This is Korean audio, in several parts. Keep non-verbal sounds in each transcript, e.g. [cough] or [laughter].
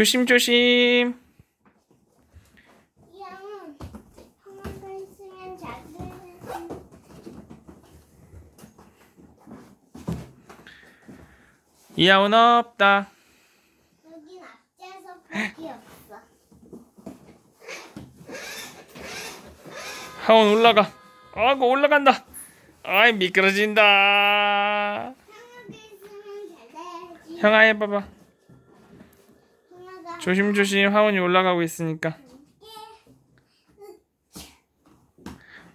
조심 조심. 이형은 하나만 더 있으면 작은 이하온 없다. 여긴 앞자서 밖에 없어. 하온 올라가. 아고 올라간다. 아이 미끄러진다. 있으면. 형아 해봐봐. 하나가 조심 조심 하온이 올라가고 있으니까.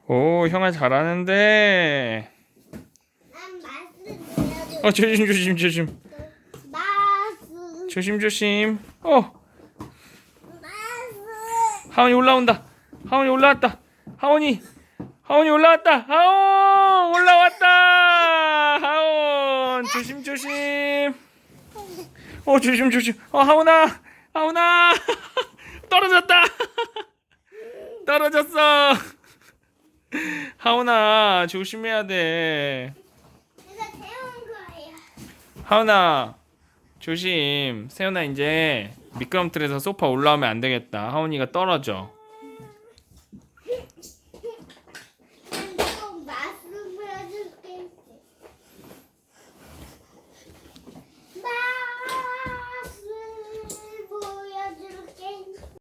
오 형아 잘하는데. 어 조심 조심 조심. 조심 조심. 어. 하온이 올라온다. 하온이 올라왔다. 하온이 하온이 올라왔다. 하온 올라왔다. 하온 조심 조심. 어 조심 조심. 어 하온아 하온아 [laughs] 떨어졌다. [laughs] 떨어졌어. [laughs] 하온아 조심해야 돼. 내가 태운 거야. 하온아 조심. 세훈아 이제 미끄럼틀에서 소파 올라오면 안 되겠다. 하온이가 떨어져.